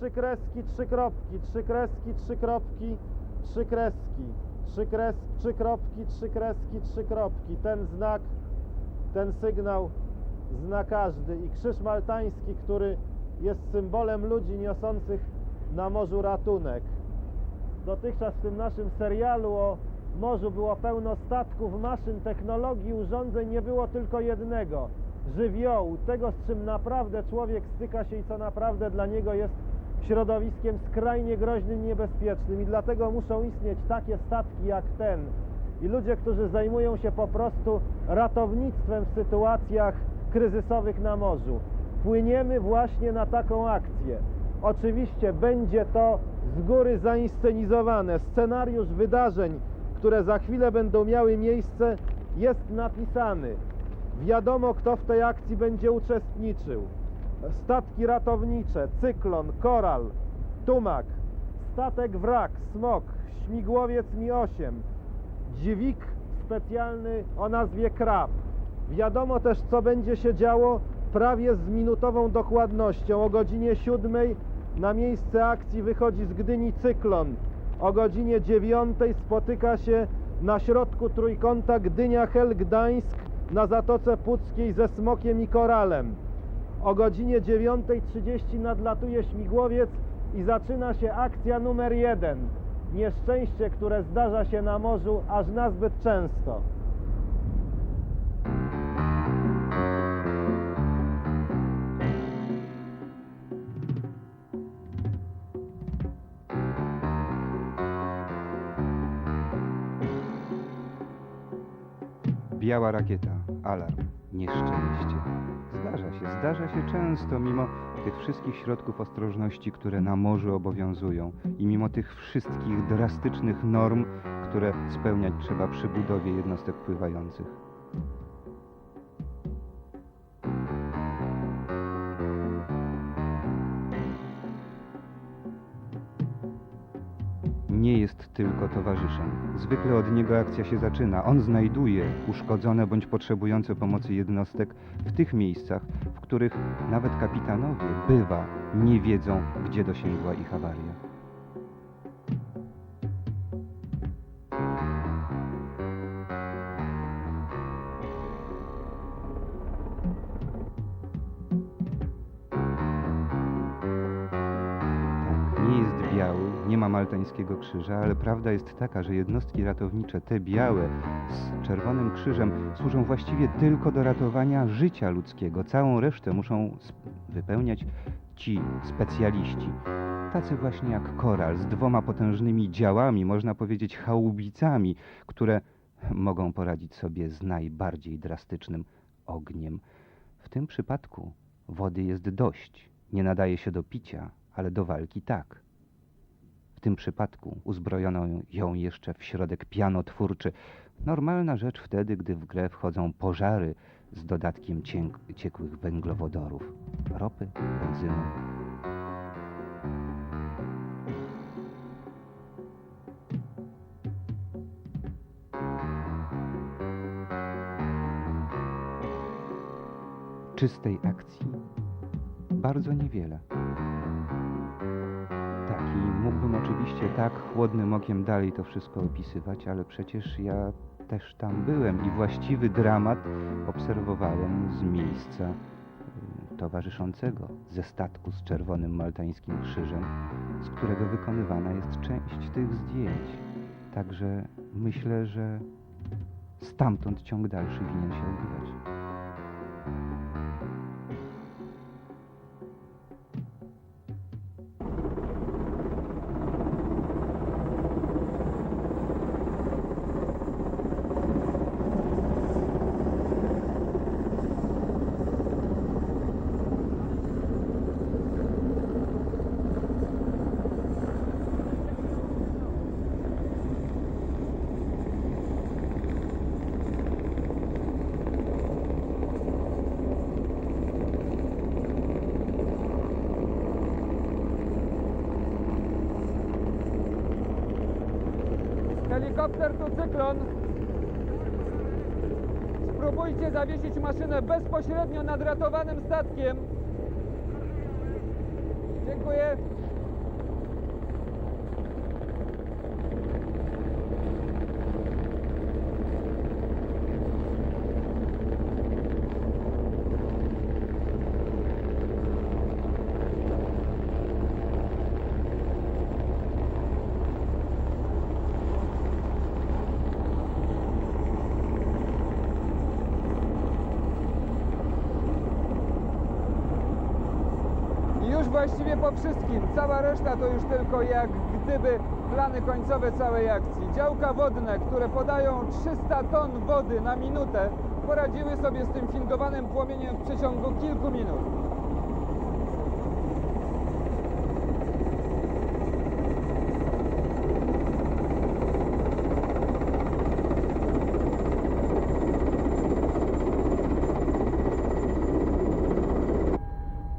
trzy kreski, trzy kropki, trzy kreski, trzy kropki, trzy kreski, trzy kres, trzy kropki, trzy kreski, trzy kropki. Ten znak, ten sygnał zna każdy. I krzyż maltański, który jest symbolem ludzi niosących na morzu ratunek. Dotychczas w tym naszym serialu o morzu było pełno statków, maszyn, technologii, urządzeń, nie było tylko jednego żywiołu, tego z czym naprawdę człowiek styka się i co naprawdę dla niego jest środowiskiem skrajnie groźnym niebezpiecznym i dlatego muszą istnieć takie statki jak ten i ludzie, którzy zajmują się po prostu ratownictwem w sytuacjach kryzysowych na morzu. Płyniemy właśnie na taką akcję. Oczywiście będzie to z góry zainscenizowane. Scenariusz wydarzeń, które za chwilę będą miały miejsce, jest napisany. Wiadomo, kto w tej akcji będzie uczestniczył. Statki ratownicze, cyklon, koral, tumak, statek wrak, smok, śmigłowiec Mi-8, dźwig specjalny o nazwie krab. Wiadomo też, co będzie się działo prawie z minutową dokładnością. O godzinie 7 na miejsce akcji wychodzi z Gdyni cyklon. O godzinie 9 spotyka się na środku trójkąta Gdynia-Hel Gdańsk na Zatoce Puckiej ze smokiem i koralem. O godzinie 9.30 nadlatuje śmigłowiec i zaczyna się akcja numer jeden. Nieszczęście, które zdarza się na morzu aż nazbyt często. Biała rakieta, alarm, nieszczęście. Zdarza się, zdarza się często, mimo tych wszystkich środków ostrożności, które na morzu obowiązują i mimo tych wszystkich drastycznych norm, które spełniać trzeba przy budowie jednostek pływających. Tylko towarzyszem. Zwykle od niego akcja się zaczyna. On znajduje uszkodzone bądź potrzebujące pomocy jednostek w tych miejscach, w których nawet kapitanowie bywa nie wiedzą, gdzie dosięgła ich awaria. Maltańskiego krzyża, ale prawda jest taka, że jednostki ratownicze, te białe z czerwonym krzyżem, służą właściwie tylko do ratowania życia ludzkiego. Całą resztę muszą wypełniać ci specjaliści. Tacy właśnie jak koral, z dwoma potężnymi działami, można powiedzieć chałubicami, które mogą poradzić sobie z najbardziej drastycznym ogniem. W tym przypadku wody jest dość. Nie nadaje się do picia, ale do walki tak. W tym przypadku uzbrojono ją jeszcze w środek pianotwórczy. Normalna rzecz wtedy, gdy w grę wchodzą pożary z dodatkiem ciekłych węglowodorów, ropy, benzyny. Czystej akcji bardzo niewiele. I mógłbym oczywiście tak chłodnym okiem dalej to wszystko opisywać, ale przecież ja też tam byłem i właściwy dramat obserwowałem z miejsca y, towarzyszącego ze statku z czerwonym maltańskim krzyżem, z którego wykonywana jest część tych zdjęć. Także myślę, że stamtąd ciąg dalszy winien się odbywać. Spróbujcie zawiesić maszynę bezpośrednio nad ratowanym statkiem. Dziękuję. właściwie po wszystkim. Cała reszta to już tylko jak gdyby plany końcowe całej akcji. Działka wodne, które podają 300 ton wody na minutę, poradziły sobie z tym fingowanym płomieniem w przeciągu kilku minut.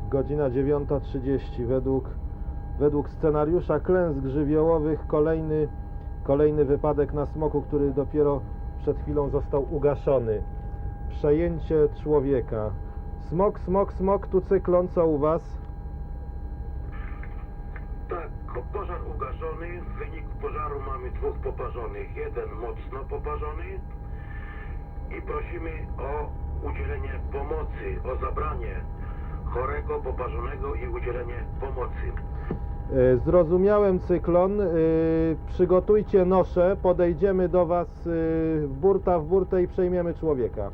Godzina 9.30. Według, według scenariusza klęsk żywiołowych kolejny, kolejny wypadek na smoku, który dopiero przed chwilą został ugaszony. Przejęcie człowieka. Smok, smok, smok, tu cyklon, co u Was? Tak, pożar ugaszony. W wyniku pożaru mamy dwóch poparzonych. Jeden mocno poparzony i prosimy o udzielenie pomocy, o zabranie chorego, poparzonego i udzielenie pomocy. E, Zrozumiałem cyklon. E, Przygotujcie nosze, podejdziemy do Was e, burta w burtę i przejmiemy człowieka.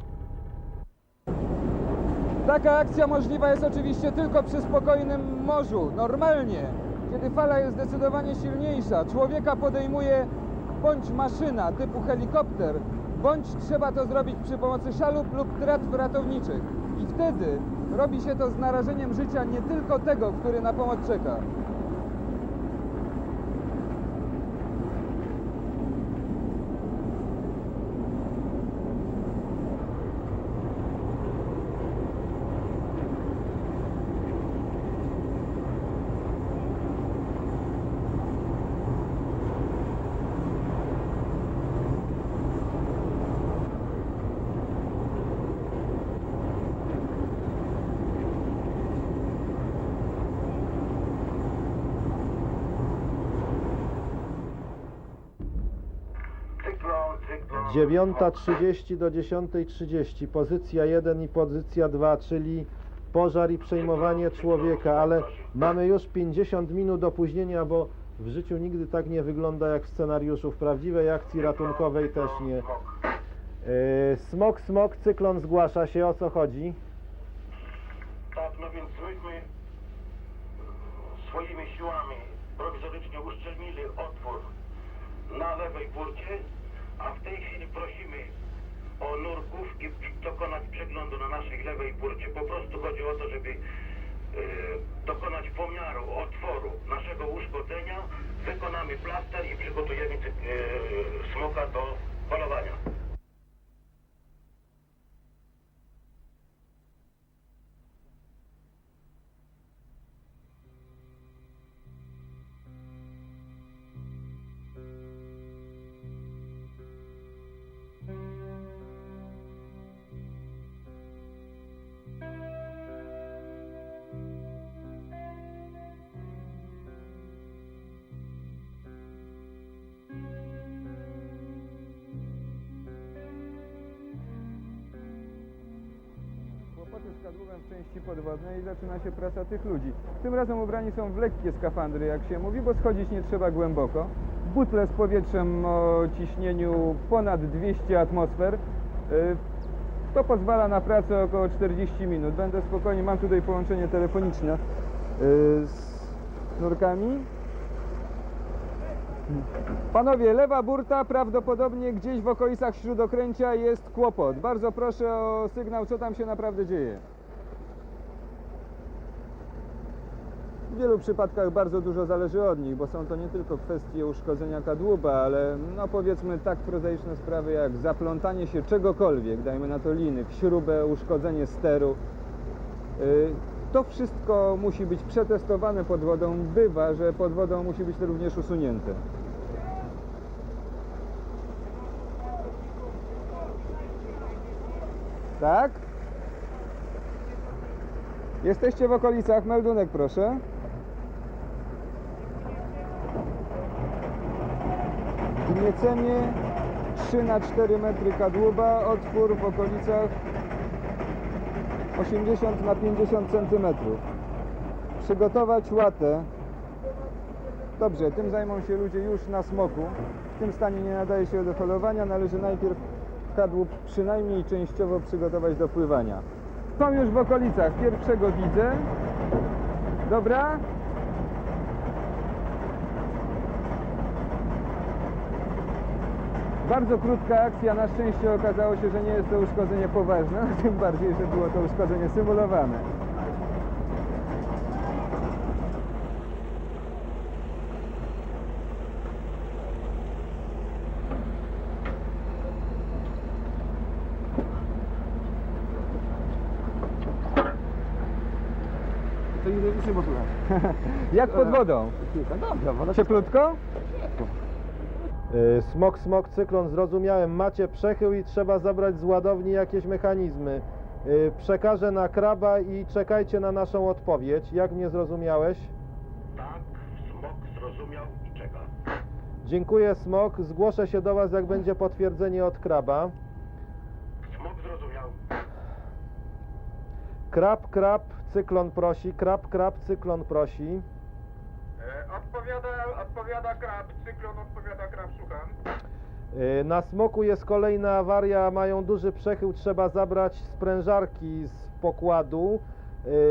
Taka akcja możliwa jest oczywiście tylko przy spokojnym morzu. Normalnie, kiedy fala jest zdecydowanie silniejsza, człowieka podejmuje bądź maszyna typu helikopter, bądź trzeba to zrobić przy pomocy szalup lub tratw ratowniczych. I wtedy robi się to z narażeniem życia nie tylko tego, który na pomoc czeka. 9.30 do 10.30. Pozycja 1 i pozycja 2, czyli pożar i przejmowanie człowieka, ale mamy już 50 minut opóźnienia, bo w życiu nigdy tak nie wygląda jak w scenariuszu. W prawdziwej akcji ratunkowej też nie. Yy, Smok, smok, cyklon zgłasza się. O co chodzi? Tak, no więc myśmy swoimi siłami prowizorycznie uszczelnili otwór na lewej burcie, a w tej Kadłubem w części podwodnej i zaczyna się praca tych ludzi. Tym razem ubrani są w lekkie skafandry, jak się mówi, bo schodzić nie trzeba głęboko. Butle z powietrzem o ciśnieniu ponad 200 atmosfer. Y, To pozwala na pracę około 40 minut. Będę spokojnie, mam tutaj połączenie telefoniczne y, z nurkami. Panowie, lewa burta, prawdopodobnie gdzieś w okolicach śródokręcia jest kłopot. Bardzo proszę o sygnał, co tam się naprawdę dzieje. W wielu przypadkach bardzo dużo zależy od nich, bo są to nie tylko kwestie uszkodzenia kadłuba, ale no powiedzmy tak prozaiczne sprawy jak zaplątanie się czegokolwiek, dajmy na to liny, w śrubę, uszkodzenie steru. Y, To wszystko musi być przetestowane pod wodą. Bywa, że pod wodą musi być to również usunięte. Tak? Jesteście w okolicach, meldunek proszę. Gniecenie 3 na 4 metry kadłuba, otwór w okolicach 80 na 50 centymetrów. Przygotować łatę. Dobrze, tym zajmą się ludzie już na smoku. W tym stanie nie nadaje się do holowania. Należy najpierw kadłub przynajmniej częściowo przygotować do pływania. Są już w okolicach. Pierwszego widzę. Dobra? Bardzo krótka akcja, na szczęście okazało się, że nie jest to uszkodzenie poważne, tym bardziej, że było to uszkodzenie symulowane. To nie było Jak pod wodą? Dobra, woda Cieplutko? Y, Smok, smok, cyklon, zrozumiałem. Macie przechył i trzeba zabrać z ładowni jakieś mechanizmy. Y, Przekażę na kraba i czekajcie na naszą odpowiedź. Jak mnie zrozumiałeś? Tak, smok zrozumiał i czeka. Dziękuję, smok. Zgłoszę się do Was, jak będzie potwierdzenie od kraba. Smok zrozumiał. Krab, krab, cyklon prosi. Krab, krab, cyklon prosi. Odpowiada, odpowiada krab, cyklon odpowiada krab, słucham. Y, Na smoku jest kolejna awaria, mają duży przechył, trzeba zabrać sprężarki z pokładu,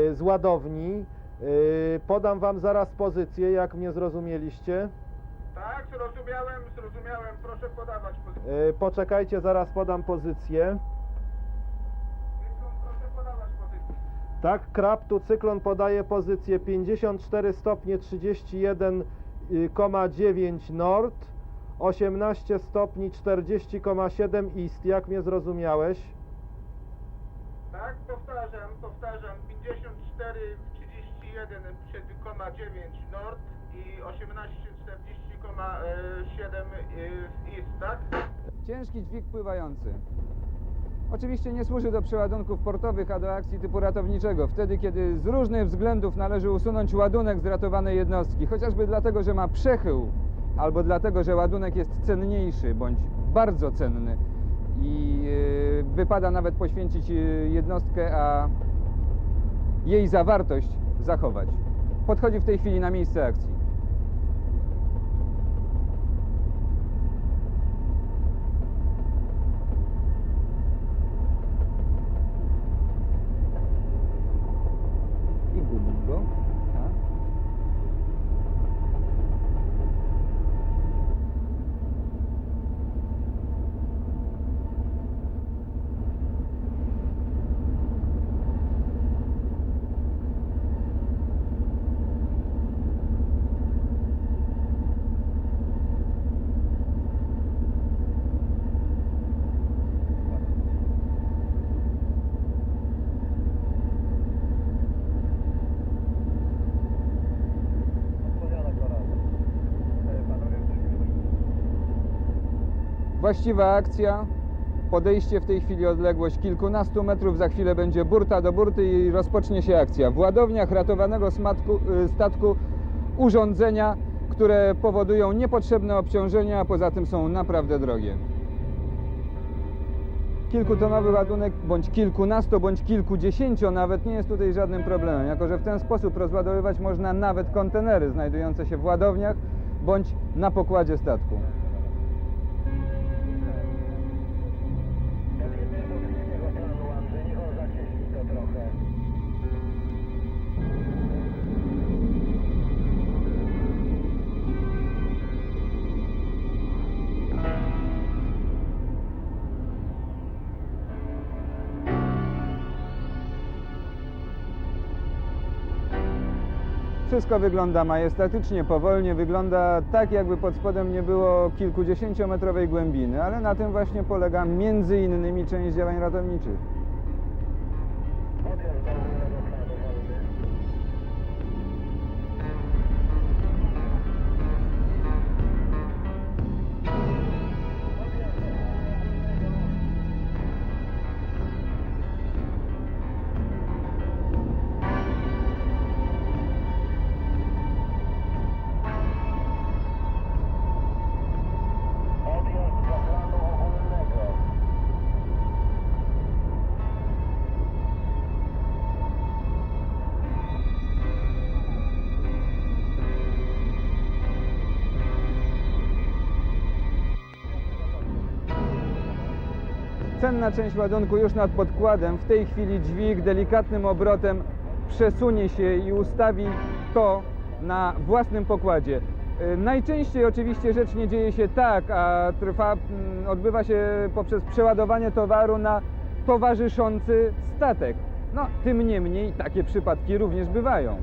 y, z ładowni. Y, Podam Wam zaraz pozycję, jak mnie zrozumieliście. Tak, zrozumiałem, zrozumiałem, proszę podawać pozycję. Poczekajcie, zaraz podam pozycję. Cyklon, proszę podawać pozycję. Tak, krab, tu cyklon podaje pozycję 54 stopnie 31,9 nord, 18 stopni 40,7 east. Jak mnie zrozumiałeś? Tak, powtarzam, powtarzam, 54, 31,9 nord i 18, 40,7 w east, tak? Ciężki dźwig pływający. Oczywiście nie służy do przeładunków portowych, a do akcji typu ratowniczego. Wtedy, kiedy z różnych względów należy usunąć ładunek z ratowanej jednostki, chociażby dlatego, że ma przechył, albo dlatego, że ładunek jest cenniejszy bądź bardzo cenny i yy, wypada nawet poświęcić yy, jednostkę, a jej zawartość zachować. Podchodzi w tej chwili na miejsce akcji. I gubił go. Tak. Właściwa akcja. Podejście w tej chwili odległość kilkunastu metrów, za chwilę będzie burta do burty i rozpocznie się akcja. W ładowniach ratowanego smatku, y, statku urządzenia, które powodują niepotrzebne obciążenia, a poza tym są naprawdę drogie. Kilkutonowy ładunek, bądź kilkunasto, bądź kilkudziesięcio nawet nie jest tutaj żadnym problemem, jako że w ten sposób rozładowywać można nawet kontenery znajdujące się w ładowniach, bądź na pokładzie statku. Wszystko wygląda majestatycznie, powolnie, wygląda tak, jakby pod spodem nie było kilkudziesięciometrowej głębiny, ale na tym właśnie polega między innymi część działań ratowniczych. Cenna część ładunku już nad podkładem. W tej chwili dźwig delikatnym obrotem przesunie się i ustawi to na własnym pokładzie. Y, Najczęściej oczywiście rzecz nie dzieje się tak, a trwa, odbywa się poprzez przeładowanie towaru na towarzyszący statek. No, tym niemniej takie przypadki również bywają.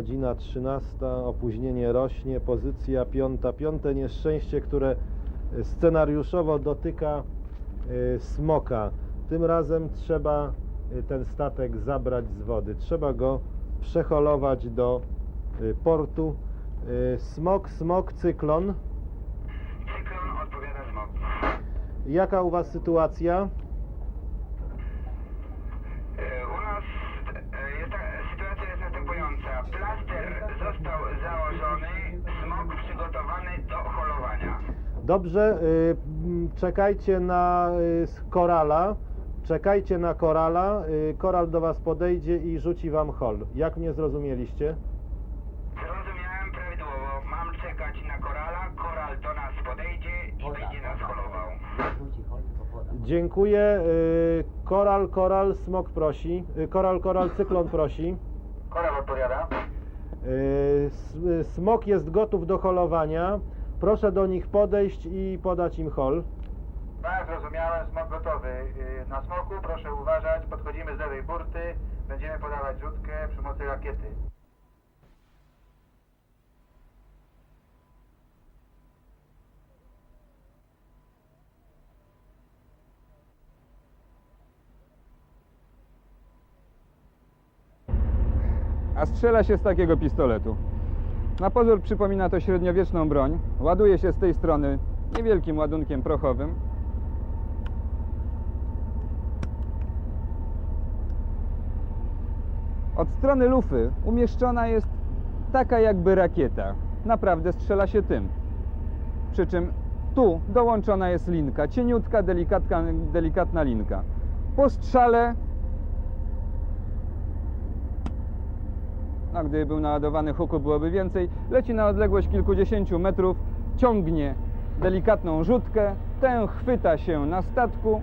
Godzina 13, opóźnienie rośnie, pozycja piąta, piąte nieszczęście, które y, scenariuszowo dotyka y, smoka. Tym razem trzeba y, ten statek zabrać z wody. Trzeba go przeholować do portu. Smok, smok, cyklon. Cyklon odpowiada smok. Jaka u Was sytuacja? E, U nas e, jest ta, sytuacja jest następująca. Plaster został założony, smok przygotowany do holowania. Dobrze, y, czekajcie na y, korala. Czekajcie na korala. y, Koral do Was podejdzie i rzuci Wam hol. Jak mnie zrozumieliście? Zrozumiałem prawidłowo. Mam czekać na korala, koral do nas podejdzie i będzie nas holował. Dziękuję. Koral, koral, smok prosi. Koral, koral, cyklon prosi. Koral odpowiada. Smok jest gotów do holowania. Proszę do nich podejść i podać im hol. Tak, zrozumiałem, smok gotowy. Yy, Na smoku proszę uważać, podchodzimy z lewej burty, będziemy podawać rzutkę przy pomocy rakiety. a strzela się z takiego pistoletu. Na pozór przypomina to średniowieczną broń. Ładuje się z tej strony niewielkim ładunkiem prochowym. Od strony lufy umieszczona jest taka jakby rakieta. Naprawdę strzela się tym. Przy czym tu dołączona jest linka, cieniutka, delikatna, delikatna linka. Po strzale a gdyby był naładowany huku byłoby więcej, leci na odległość kilkudziesięciu metrów, ciągnie delikatną rzutkę, tę chwyta się na statku,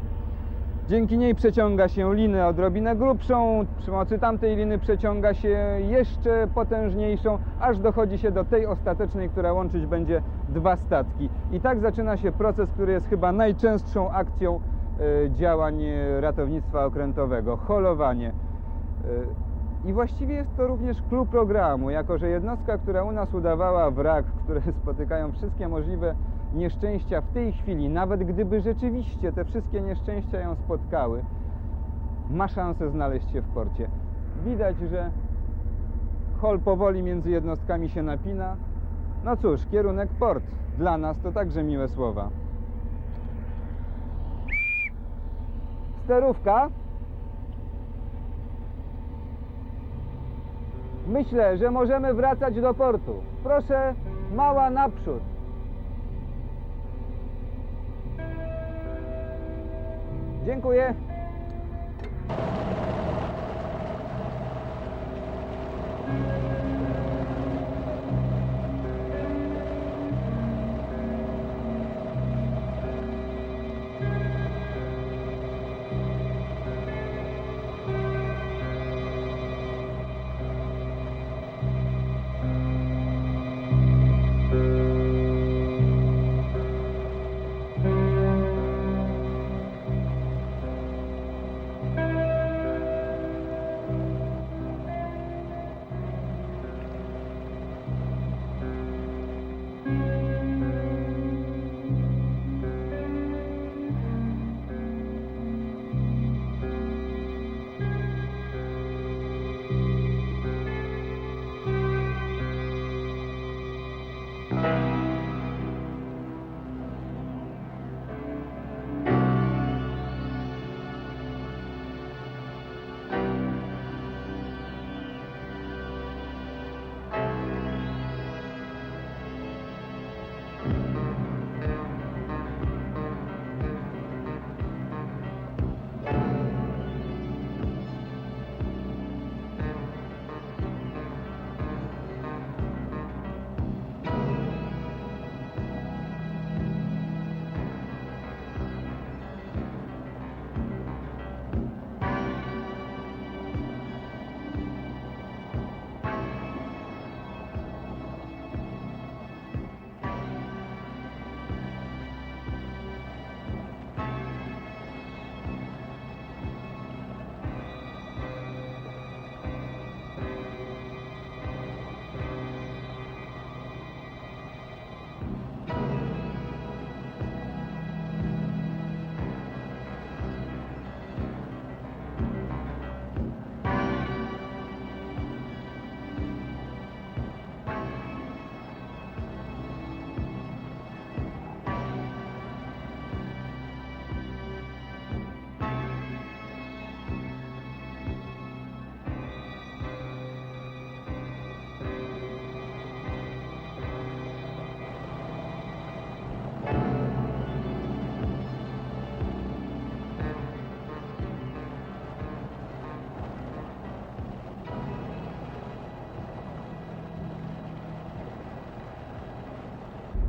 dzięki niej przeciąga się linę odrobinę grubszą, przy pomocy tamtej liny przeciąga się jeszcze potężniejszą, aż dochodzi się do tej ostatecznej, która łączyć będzie dwa statki. I tak zaczyna się proces, który jest chyba najczęstszą akcją e, działań e, ratownictwa okrętowego, holowanie. I właściwie jest to również klucz programu, jako że jednostka, która u nas udawała wrak, które spotykają wszystkie możliwe nieszczęścia w tej chwili, nawet gdyby rzeczywiście te wszystkie nieszczęścia ją spotkały, ma szansę znaleźć się w porcie. Widać, że Hol powoli między jednostkami się napina. No cóż, kierunek port. Dla nas to także miłe słowa. Sterówka. Myślę, że możemy wracać do portu. Proszę, mała naprzód. Dziękuję.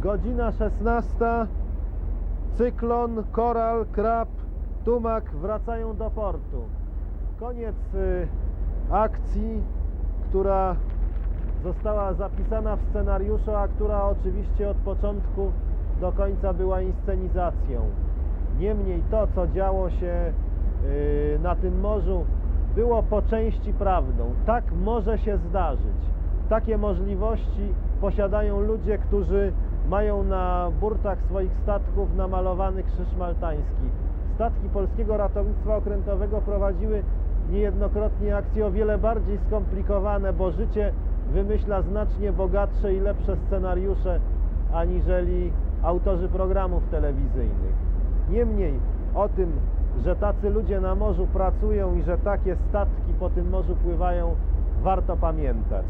Godzina 16. Cyklon, koral, krab, tumak wracają do portu. Koniec y, akcji, która została zapisana w scenariuszu, a która oczywiście od początku do końca była inscenizacją. Niemniej to, co działo się y, na tym morzu, było po części prawdą. Tak może się zdarzyć. Takie możliwości posiadają ludzie, którzy mają na burtach swoich statków namalowany krzyż maltański. Statki Polskiego Ratownictwa Okrętowego prowadziły niejednokrotnie akcje o wiele bardziej skomplikowane, bo życie wymyśla znacznie bogatsze i lepsze scenariusze aniżeli autorzy programów telewizyjnych. Niemniej o tym, że tacy ludzie na morzu pracują i że takie statki po tym morzu pływają, warto pamiętać.